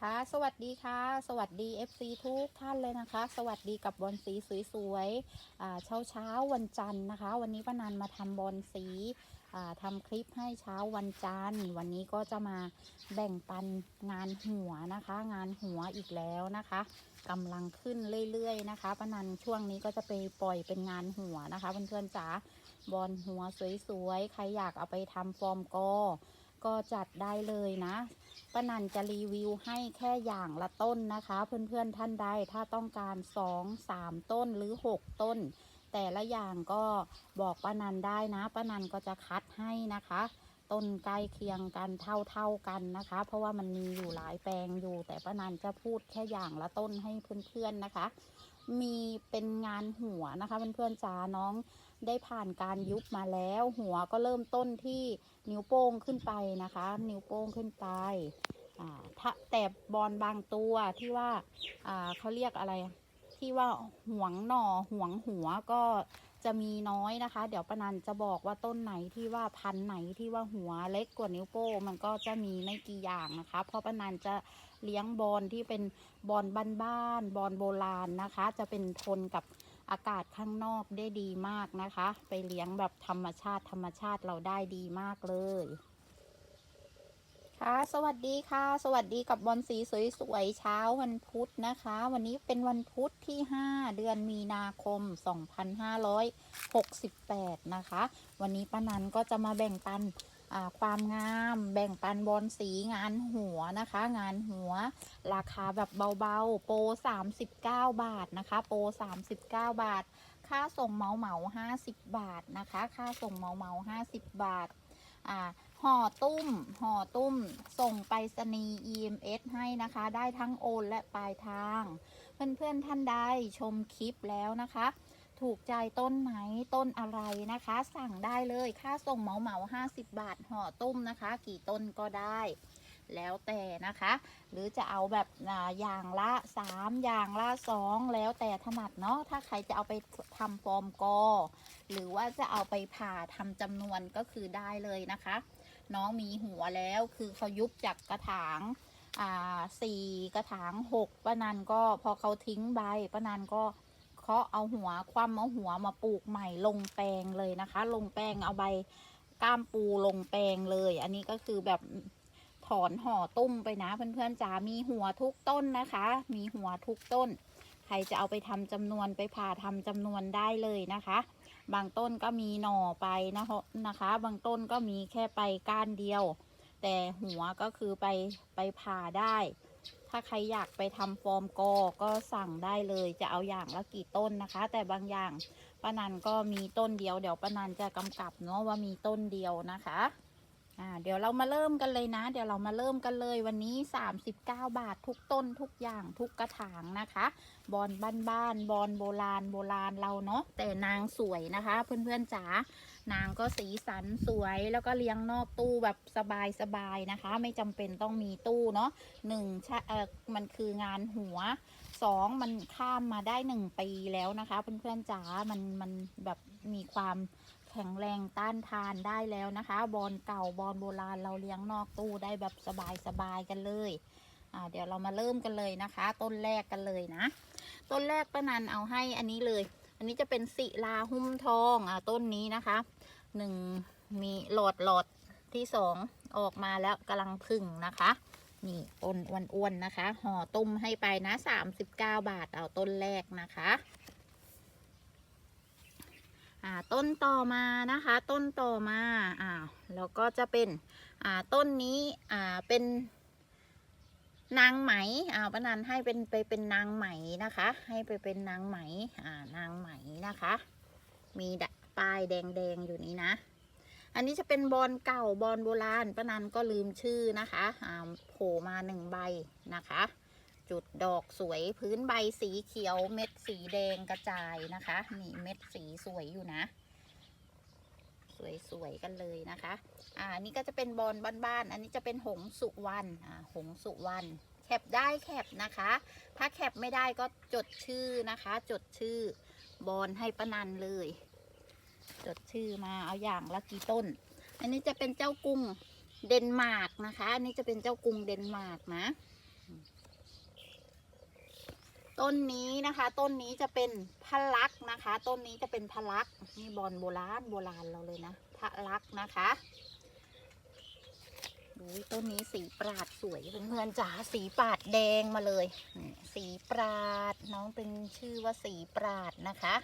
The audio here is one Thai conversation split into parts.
คะ สวัสดีค่ะ สวัสดี FC ทุกท่านเลยนะคะ สวัสดีกับบอลสีสวยๆเช้าเช้าวันจันทร์นะคะ วันนี้ป้านันมาทำบอลสีอ่าทำคลิปให้เช้าวันจันทร์ วันนี้ก็จะมาแบ่งปันงานหัวนะคะ งานหัวอีกแล้วนะคะกำลังขึ้นเรื่อยๆนะคะป้านันช่วงนี้ก็จะไปปล่อยเป็นงานหัวนะคะเพื่อนๆจ๋าบอลหัวสวยๆใครอยากเอาไปทำฟอร์มกอก็จัดได้เลยนะ ป้านันจะรีวิวให้แค่อย่างละต้นนะคะ เพื่อนๆท่านใดถ้าต้องการ 2 3 ต้นหรือ 6 ต้น แต่ละอย่างก็บอกป้านันได้นะป้านันก็จะคัดให้นะคะต้นใกล้เคียงกันเท่าๆกันนะคะ เพราะว่ามันมีอยู่หลายแปลงอยู่ แต่ป้านันจะพูดแค่อย่างละต้นให้เพื่อนๆนะคะ มีเป็นงานหัวนะคะเพื่อนๆจ๋าน้อง ได้ผ่านการยุบมาแล้ว หัวก็เริ่มต้นที่นิ้วโป้งขึ้นไปนะคะ นิ้วโป้งขึ้นไปถ้าแต่บอลบางตัวที่ว่าเขาเรียกอะไร ที่ว่าห่วงหน่อห่วงหัวก็จะมีน้อยนะคะ เดี๋ยวปนันจะบอกว่าต้นไหนที่ว่าพันไหนที่ว่าหัวเล็กกว่านิ้วโป้งมันก็จะมีไม่กี่อย่างนะคะ เพราะปนันจะเลี้ยงบอลที่เป็นบอลบ้านๆบอลโบราณนะคะ จะเป็นทนกับ อากาศข้างนอกได้ดีมากนะคะ ไปเลี้ยงแบบธรรมชาติธรรมชาติเราได้ดีมากเลยค่ะสวัสดีค่ะ สวัสดีกับบอลสีสวยๆเช้าวันพุธนะคะ วันนี้เป็นวันพุธที่ 5 เดือนมีนาคม 2568 นะคะ วันนี้ป้านันก็จะมาแบ่งปัน ความงามแบ่งปันบอลสีงานหัวนะคะ งานหัว ราคาแบบเบาๆ โปร 39 บาทนะคะ โปร 39 บาท ค่าส่งเหมาเหมา50 บาทนะคะ ค่าส่งเหมาเหมา50 บาทอ่าห่อตุ้มห่อตุ้ม ส่งไปรษณีย์ EMS ให้นะคะ ได้ทั้งโอนและปลายทาง เพื่อนๆท่านใดชมคลิปแล้วนะคะ ถูกใจต้นไหนต้นอะไรนะคะ สั่งได้เลยค่าส่งเหมาเหมา50บาทห่อตุ้มนะคะ กี่ต้นก็ได้ แล้วแต่นะคะ หรือจะเอาแบบอย่างละ3อย่างละ2แล้วแต่ถนัดเนาะถ้าใครจะเอาไปทำฟอร์มกอ หรือว่าจะเอาไปผ่าทำจำนวนก็คือได้เลยนะคะ น้องมีหัวแล้วคือเขายุบจากกระถางสี่กระถางหกป้านันก็พอเขาทิ้งใบป้านันก็ เคาะเอาหัวคว่ำเอาหัวมาปลูกใหม่ลงแปลงเลยนะคะ ลงแปลงเอาใบก้ามปูลงแปลงเลย อันนี้ก็คือแบบถอนห่อตุ้มไปนะเพื่อนๆจ๋ามีหัวทุกต้นนะคะ มีหัวทุกต้น ใครจะเอาไปทำจำนวนไปผ่าทำจำนวนได้เลยนะคะ บางต้นก็มีหน่อไปนะคะนะคะ บางต้นก็มีแค่ไปก้านเดียว แต่หัวก็คือไปไปผ่าได้ ถ้าใครอยากไปทำฟอร์มกอก็สั่งได้เลยจะเอาอย่างละกี่ต้นนะคะ แต่บางอย่างป้านันก็มีต้นเดียวเดี๋ยวป้านันจะกำกับเนาะว่ามีต้นเดียวนะคะอ่าเดี๋ยวเรามาเริ่มกันเลยนะ เดี๋ยวเรามาเริ่มกันเลยวันนี้ 39 บาททุกต้นทุกอย่างทุกกระถางนะคะ บอลบ้านๆบอลโบราณโบราณเราเนาะแต่นางสวยนะคะ เพื่อนๆจ๋า นางก็สีสันสวยแล้วก็เลี้ยงนอกตู้แบบสบายๆนะคะ ไม่จำเป็นต้องมีตู้เนาะหนึ่งเออมันคืองานหัวสองมันข้ามมาได้หนึ่งปีแล้วนะคะ เพื่อนๆจ๋ามันมันแบบมีความแข็งแรงต้านทานได้แล้วนะคะ บอลเก่าบอลโบราณเราเลี้ยงนอกตู้ได้แบบสบายๆกันเลยอ่าเดี๋ยวเรามาเริ่มกันเลยนะคะ ต้นแรกกันเลยนะ ต้นแรกป้านันเอาให้อันนี้เลย อันนี้จะเป็นศิลาหุ้มทองอ่าต้นนี้นะคะ หนึ่งมีหลอดหลอดที่สองออกมาแล้วกำลังพึ่งนะคะ นี่ต้นอ้วนๆนะคะ ห่อตุ้มให้ไปนะสามสิบเก้าบาทเอาต้นแรกนะคะอ่าต้นต่อมานะคะ ต้นต่อมาอ่าแล้วก็จะเป็นอ่าต้นนี้อ่าเป็นนางไหมอ่าป้านันให้เป็นไปเป็นนางไหมนะคะ ให้ไปเป็นนางไหมอ่านางไหมนะคะ มี ป้ายแดงๆอยู่นี้นะ อันนี้จะเป็นบอลเก่าบอลโบราณป้านันก็ลืมชื่อนะคะโผล่มาหนึ่งใบนะคะ จุดดอกสวยพื้นใบสีเขียวเม็ดสีแดงกระจายนะคะนี่เม็ดสีสวยอยู่นะ สวยๆกันเลยนะคะอ่านี่ก็จะเป็นบอลบ้านๆอันนี้จะเป็นหงสุวรรณอ่าหงสุวรรณแคปได้แคปนะคะ ถ้าแคปไม่ได้ก็จดชื่อนะคะ จดชื่อบอลให้ประนันเลย จดชื่อมาเอาอย่างละกี่ต้น อันนี้จะเป็นเจ้ากรุงเดนมาร์กนะคะ อันนี้จะเป็นเจ้ากรุงเดนมาร์กนะ ต้นนี้นะคะ ต้นนี้จะเป็นพะลักนะคะ ต้นนี้จะเป็นพะลักนี่บอลโบราณโบราณเราเลยนะพะลักนะคะอุ้ยต้นนี้สีปราดสวยเพื่อนจ๋าสีปราดแดงมาเลย สีปราดน้องเป็นชื่อว่าสีปราดนะคะ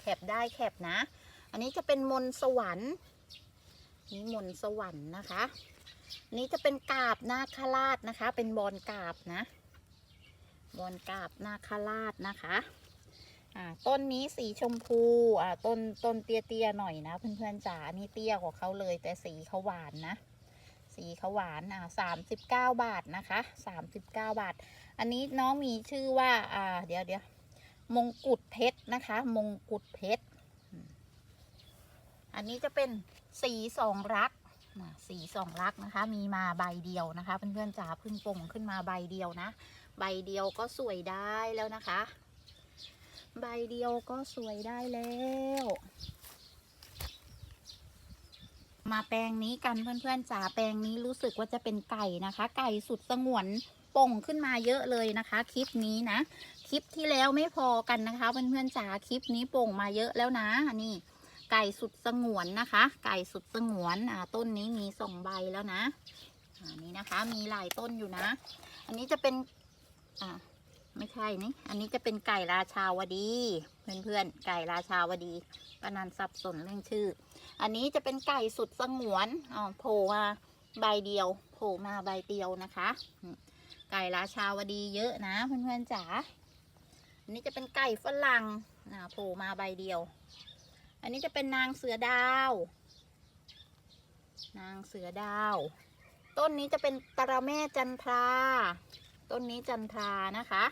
แคบได้แคบนะ อันนี้จะเป็นมนสวรรค์นี่มนสวรรค์นะคะนนี้จะเป็นกาบนาคราชนะคะ เป็นบอลกาบนะบอนกาบนาคราชนะคะต้นนี้สีชมพูอ่าต้นต้นเตี้ยๆหน่อยนะ เพื่อนๆจ๋าอันนี่เตี้ยกว่าเขาเลย แต่สีเขาหวานนะ สีเขาหวานอ่าสามสิบเก้าบาทนะคะสามสิบเก้าบาท อันนี้น้องมีชื่อว่าอ่าเดี๋ยวเดี๋ยวมงกุฎเพชรนะคะ มงกุฎเพชร อันนี้จะเป็นสีสองรักอ่าสีสองรักนะคะ มีมาใบเดียวนะคะ เพื่อนๆจ๋าพิ่งป่งขึ้นมาใบเดียวนะ ใบเดียวก็สวยได้แล้วนะคะ ใบเดียวก็สวยได้แล้ว มาแปลงนี้กันเพื่อนๆจ๋าแปลงนี้รู้สึกว่าจะเป็นไก่นะคะ ไก่สุดสงวนป่งขึ้นมาเยอะเลยนะคะ คลิปนี้นะ คลิปที่แล้วไม่พอกันนะคะ เพื่อนๆจ๋าคลิปนี้ป่งมาเยอะแล้วนะนี่ ไก่สุดสงวนนะคะ ไก่สุดสงวนอ่าต้นนี้มีสองใบแล้วนะอ่านี่นะคะมีหลายต้นอยู่นะ อันนี้จะเป็นอ่าไม่ใช่นี่อันนี้จะเป็นไก่ราชาวดี เพื่อนๆไก่ราชาวดีปนันสับสนเรื่องชื่อ อันนี้จะเป็นไก่สุดสงวนอ๋อโผล่มาใบเดียวโผล่มาใบเดียวนะคะ ไก่ราชาวดีเยอะนะเพื่อนๆจ๋าอันนี้จะเป็นไก่ฝรั่งอ่าโผล่มาใบเดียว อันนี้จะเป็นนางเสือดาว นางเสือดาว ต้นนี้จะเป็นตระแม่จันทรา ต้นนี้จันทรานะคะ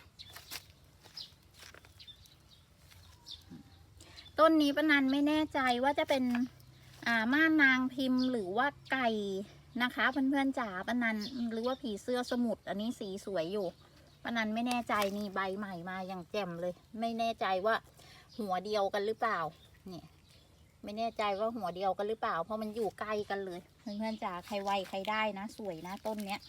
ต้นนี้ปนันไม่แน่ใจว่าจะเป็นอ่าม่านนางพิมพ์หรือว่าไก่นะคะเพื่อนๆจ๋าปนันหรือว่าผีเสื้อสมุทรอันนี้สีสวยอยู่ปนันไม่แน่ใจนี่ใบใหม่มาอย่างแจ่มเลย ไม่แน่ใจว่าหัวเดียวกันหรือเปล่า นี่ ไม่แน่ใจว่าหัวเดียวกันหรือเปล่า เพราะมันอยู่ใกล้กันเลย เพื่อนๆจ๋าใครไวใครได้นะ สวยนะต้นเนี้ย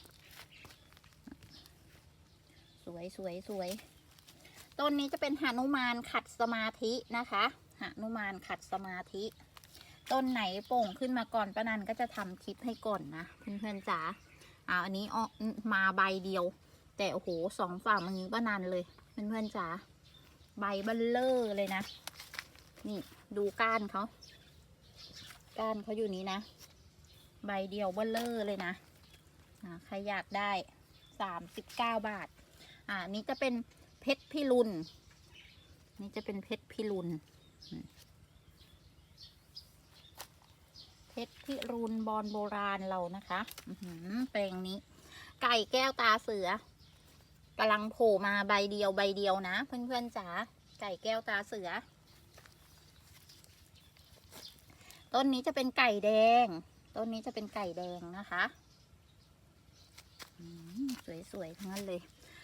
สวยสวยสวยต้นนี้จะเป็นหนุมานขัดสมาธินะคะหนุมานขัดสมาธิ ต้นไหนโป่งขึ้นมาก่อนป้านันก็จะทำคลิปให้ก่อนนะเพื่อนๆจ๋าอ่าอันนี้ออกมาใบเดียว แต่โอ้โหสองฝ่ามือป้านันเลยเพื่อนๆจ๋าใบเบลเลอร์เลยนะ นี่ดูก้านเขา ก้านเขาอยู่นี้นะ ใบเดียวเบลเลอร์เลยนะใครอยากได้สามสิบเก้าบาท อ่านี่จะเป็นเพชรพิรุณนี่จะเป็นเพชรพิรุณเพชรพิรุณบอลโบราณเรานะคะแปลงนี้ ไก่แก้วตาเสือกำลังโผล่มาใบเดียวใบเดียวนะ เพื่อนๆจ๋าไก่แก้วตาเสือ ต้นนี้จะเป็นไก่แดง ต้นนี้จะเป็นไก่แดงนะคะสวยๆทั้งนั้นเลย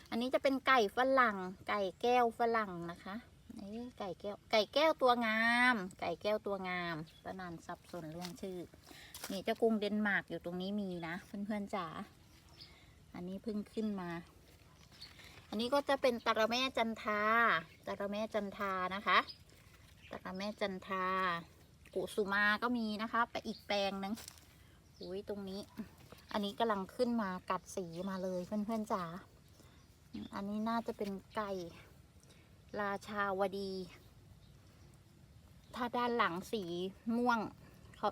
อันนี้จะเป็นไก่ฝรั่ง ไก่แก้วฝรั่งนะคะเอ้ยไก่แก้ว ไก่แก้วตัวงาม ไก่แก้วตัวงามประนันสับสนเรื่องชื่อ นี่เจ้ากรุงเดนมาร์กอยู่ตรงนี้มีนะเพื่อนๆจ๋า อันนี้เพิ่งขึ้นมา อันนี้ก็จะเป็นตระแม่จันทาตระแม่จันทานะคะ ตระแม่จันทา กุสุมาก็มีนะคะไปอีกแปลงหนึงอุ้ยตรงนี้ อันนี้กำลังขึ้นมากัดสีมาเลยเพื่อนๆจ๋าอันนี้น่าจะเป็นไก่ ราชาวดี ถ้าด้านหลังสีม่วงเขา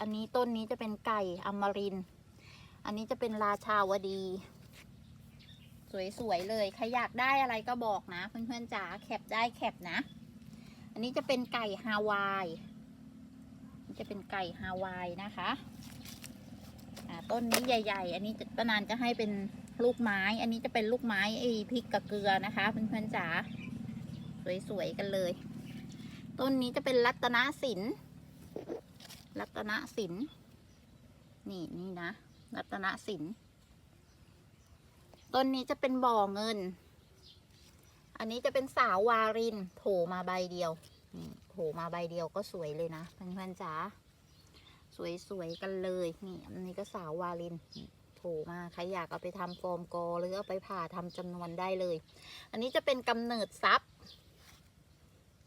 อันนี้ต้นนี้จะเป็นไก่อมริน อันนี้จะเป็นราชาวดี สวยๆเลย ใครอยากได้อะไรก็บอกนะ เพื่อนๆจ๋าแคปได้แคปนะ อันนี้จะเป็นไก่ฮาวาย จะเป็นไก่ฮาวายนะคะต้นนี้ใหญ่ ๆ อันนี้ป้านานจะให้เป็นลูกไม้ อันนี้จะเป็นลูกไม้ไอ้พริกกับเกลือนะคะเพื่อนๆจ๋าสวยๆกันเลย ต้นนี้จะเป็นรัตนสินรัตนสินนี่นี่นะ รัตนสินต้นนี้จะเป็นบ่อเงิน อันนี้จะเป็นสาววารินโผล่มาใบเดียว นี่โผล่มาใบเดียวก็สวยเลยนะเพื่อนๆจ๋าสวยๆกันเลยนี่อันนี้ก็สาววาลินนี่มาใครอยากเอาไปทำฟอร์มกอหรือเอาไปผ่าทำจำนวนได้เลย อันนี้จะเป็นกำเนิดทรัพย์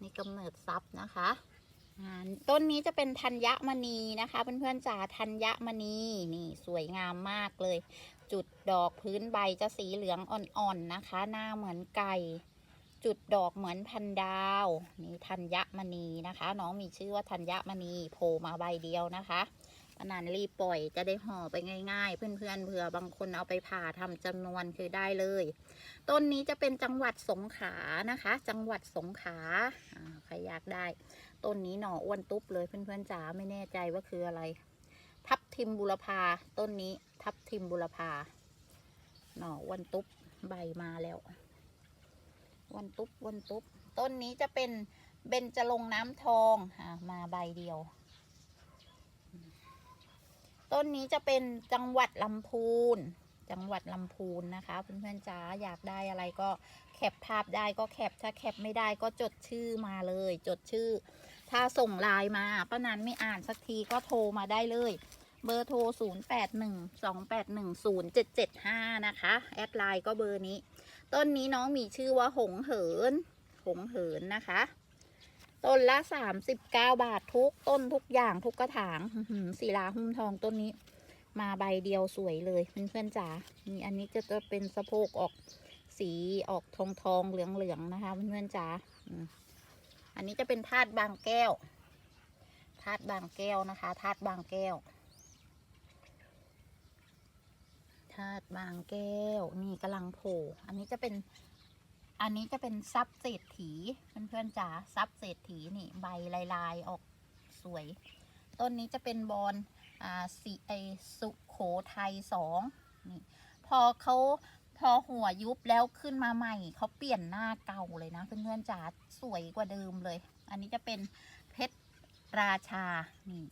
นี่กำเนิดทรัพย์นะคะต้นนี้จะเป็นธัญมณีนะคะเพื่อนๆจ๋าธัญมณีนี่สวยงามมากเลย จุดดอกพื้นใบจะสีเหลืองอ่อนๆนะคะ หน้าเหมือนไก่ จุดดอกเหมือนพันดาวนี่ธัญมณีนะคะ น้องมีชื่อว่าธัญมณีโผล่มาใบเดียวนะคะปนันรีบปล่อยจะได้ห่อไปง่าย ๆ เพื่อนๆเผื่อบางคนเอาไปผ่าทำจำนวนคือได้เลย ต้นนี้จะเป็นจังหวัดสงขลานะคะ จังหวัดสงขลาอ่าใครอยากได้ ต้นนี้หน่ออ้วนตุ๊บเลยเพื่อนๆจ๋าไม่แน่ใจว่าคืออะไร ทับทิมบุรพาต้นนี้ทับทิมบุรพาหน่ออ้วนตุ๊บใบมาแล้ว วันตุ๊บวันตุ๊บต้นนี้จะเป็นเบญจรงน้ำทองอ่ามาใบเดียว ต้นนี้จะเป็นจังหวัดลำพูน จังหวัดลำพูนนะคะเพื่อนๆจ๋าอยากได้อะไรก็แคปภาพได้ก็แคปถ้าแคปไม่ได้ก็จดชื่อมาเลย จดชื่อ ถ้าส่งไลน์มาป้านันไม่อ่านสักทีก็โทรมาได้เลยเบอร์โทร 0 8 1 2 8 1 0 7 7 5 นะคะ แอดไลน์ก็เบอร์นี้ ต้นนี้น้องมีชื่อว่าหงเหิน หงเหินนะคะ ต้นละ39บเก้าบาททุกต้นทุกอย่างทุกกระถางอื้อหือศิลาหุ้มทองต้นนี้ มาใบเดียวสวยเลยเพื่อนๆจ๋านี่อันนี้จะจะเป็นสะโพกออกสีออกทองทองเหลืองเหลืองนะคะเพื่อนๆจ๋าอืมอันนี้จะเป็นธาตุบางแก้วธาตุบางแก้วนะคะธาตุบางแก้ว ธาตุบางแก้ว นี่กำลังโผล่อันนี้จะเป็น อันนี้จะเป็นซับเศรษฐีเพื่อนๆจ๋าซับเศรษฐีนี่ใบลายๆออกสวย ต้นนี้จะเป็นบอลอ่าสีไอสุโขทัยสองนี่พอเขาพอหัวยุบแล้วขึ้นมาใหม่ เขาเปลี่ยนหน้าเก่าเลยนะเพื่อนๆจ๋าสวยกว่าเดิมเลย อันนี้จะเป็นเพชรราชา นี่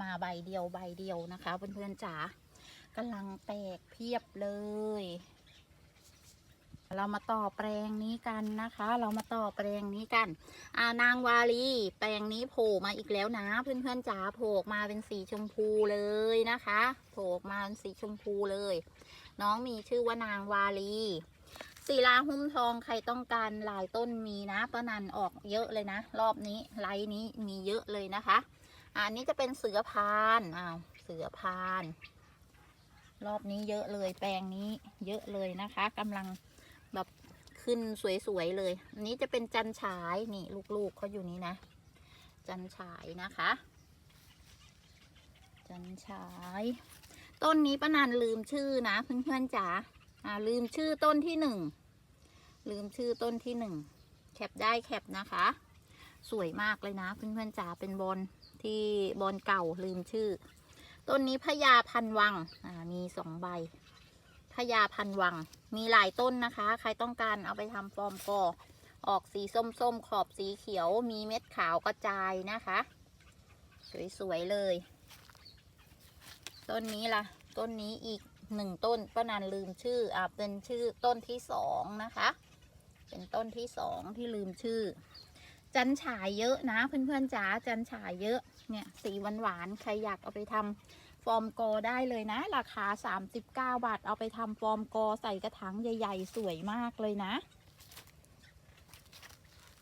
มาใบเดียวใบเดียวนะคะเพื่อนๆจ๋า กำลังแตกเพียบเลย เรามาต่อแปลงนี้กันนะคะ เรามาต่อแปลงนี้กันอ่านางวาลีแปลงนี้โผล่มาอีกแล้วนะ เพื่อนๆจ๋าโผล่มาเป็นสีชมพูเลยนะคะโผล่มาเป็นสีชมพูเลย น้องมีชื่อว่านางวาลีศิลาหุ้มทองใครต้องการหลายต้นมีนะป้านันออกเยอะเลยนะ รอบนี้ไลน์นี้มีเยอะเลยนะคะอะอันนี้จะเป็นเสือพานอ้าวเสือพาน รอบนี้เยอะเลยแปลงนี้เยอะเลยนะคะกำลังแบบขึ้นสวยๆเลย อันนี้จะเป็นจันฉายนี่ลูกๆเขาอยู่นี่นะ จันฉายนะคะ จันฉาย ต้นนี้ป้านันลืมชื่อนะเพื่อนๆจ๋าอ่าลืมชื่อต้นที่หนึ่งลืมชื่อต้นที่หนึ่งแคปได้แคปนะคะ สวยมากเลยนะเพื่อนๆจ๋าเป็นบอลที่บอลเก่าลืมชื่อ ต้นนี้พญาพันวังอ่ามีสองใบพญาพันวัง มีหลายต้นนะคะ ใครต้องการเอาไปทำฟอร์มกอออกสีส้มๆ ขอบสีเขียว มีเม็ดขาวกระจายนะคะ สวยๆเลย ต้นนี้ล่ะ ต้นนี้อีกหนึ่งต้นป้านันลืมชื่อ อ่าเป็นชื่อต้นที่สองนะคะ เป็นต้นที่สองที่ลืมชื่อ จันฉายเยอะนะเพื่อนๆจ๋าจันฉายเยอะเนี่ยสีหวานๆใครอยากเอาไปทำฟอร์มกอได้เลยนะ ราคา 39 บาท เอาไปทำฟอร์มกอใส่กระถางใหญ่ ๆ สวยมากเลยนะ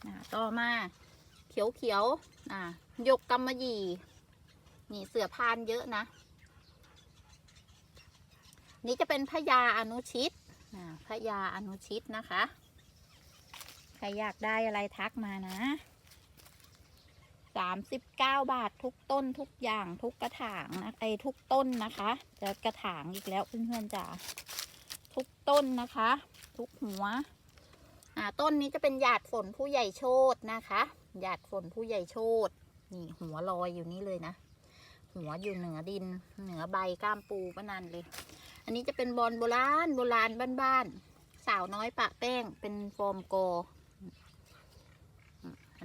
อ่าต่อมาเขียวๆอ่าหยกกำมะหยี่ นี่เสือพานเยอะนะ นี่จะเป็นพญาอนุชิตพญาอนุชิตนะคะ รอยากได้อะไรทักมานะสามสิบเก้าบาททุกต้นทุกอย่างทุกกระถางนะไอ้ทุกต้นนะคะ จะกระถางอีกแล้วเพื่อนๆจ๋าทุกต้นนะคะ ทุกหัว อ่าต้นนี้จะเป็นหยาดฝนผู้ใหญ่โชตนะคะหยาดฝนผู้ใหญ่โชตนี่หัวลอยอยู่นี่เลยนะ หัวอยู่เหนือดิน เหนือใบก้ามปูปะนันเลย อันนี้จะเป็นบอลโบราณโบราณบ้านๆสาวน้อยปะแป้งเป็นฟอร์มโก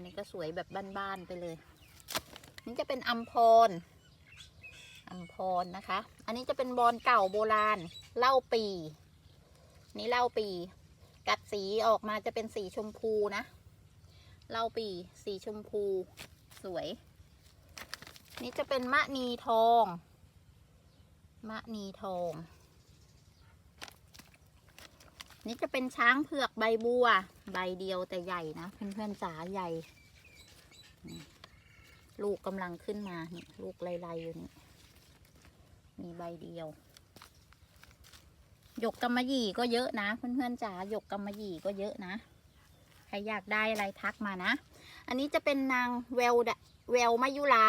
นนี้ก็สวยแบบบ้านๆไปเลย นี่จะเป็นอัมพรอัมพรนะคะ อันนี้จะเป็นบอลเก่าโบราณเล้าปี นี่เล้าปี กัดสีออกมาจะเป็นสีชมพูนะเล้าปีสีชมพูสวย นี่จะเป็นมะนีทอง มะนีทอง นี่จะเป็นช้างเผือกใบบัว ใบเดียวแต่ใหญ่นะเพื่อนๆจ๋าใหญ่ ลูกกำลังขึ้นมานี่ลูกไล่ๆอยู่นี่ มีใบเดียว หยกกำมะหยี่ก็เยอะนะเพื่อนๆจ๋าหยกกำมะหยี่ก็เยอะนะใครอยากได้อะไรทักมานะ อันนี้จะเป็นนางเวลเวลมายุลา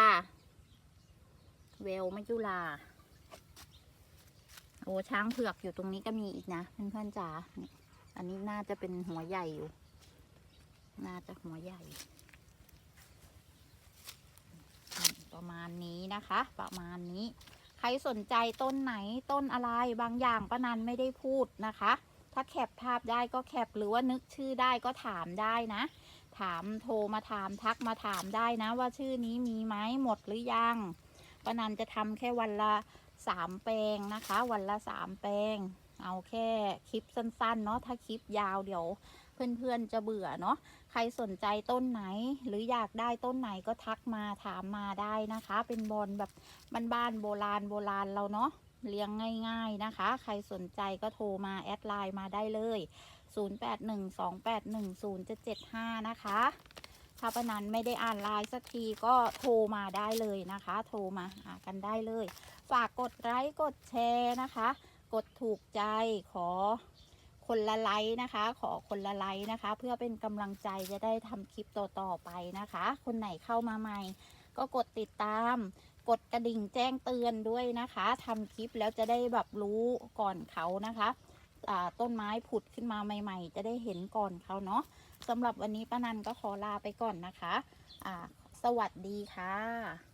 เวลมายุลา โอ้ช้างเผือกอยู่ตรงนี้ก็มีอีกนะเพื่อนๆจ๋าอันนี้น่าจะเป็นหัวใหญ่อยู่ น่าจะหัวใหญ่ ประมาณนี้นะคะ ประมาณนี้ ใครสนใจต้นไหนต้นอะไรบางอย่างป้านันไม่ได้พูดนะคะ ถ้าแคปภาพได้ก็แคปหรือว่านึกชื่อได้ก็ถามได้นะ ถามโทรมาถามทักมาถามได้นะ ว่าชื่อนี้มีไหมหมดหรือยังป้านันจะทำแค่วันละ สามแปลงนะคะ วันละสามแปลง เอาแค่คลิปสั้นๆเนาะถ้าคลิปยาวเดี๋ยวเพื่อนๆจะเบื่อเนาะใครสนใจต้นไหน หรืออยากได้ต้นไหนก็ทักมาถามมาได้นะคะ เป็นบอลแบบบ้านๆโบราณโบราณเราเนาะเลี้ยงง่าย ๆนะคะ ใครสนใจก็โทรมาแอดไลน์มาได้เลย 0812810775 นะคะ ถ้าปนันไม่ได้อ่านไลน์สักทีก็โทรมาได้เลยนะคะ โทรมาหากันได้เลย ฝากกดไลค์กดแชร์นะคะ กดถูกใจขอคนละไลค์นะคะ ขอคนละไลค์นะคะ เพื่อเป็นกำลังใจจะได้ทำคลิปต่อๆไปนะคะ คนไหนเข้ามาใหม่ ก็กดติดตาม กดกระดิ่งแจ้งเตือนด้วยนะคะทำคลิปแล้วจะได้แบบรู้ก่อนเขานะคะต้นไม้ผุดขึ้นมาใหม่ ๆ จะได้เห็นก่อนเขาเนาะ สำหรับวันนี้ป้านันก็ขอลาไปก่อนนะคะ อ่า สวัสดีค่ะ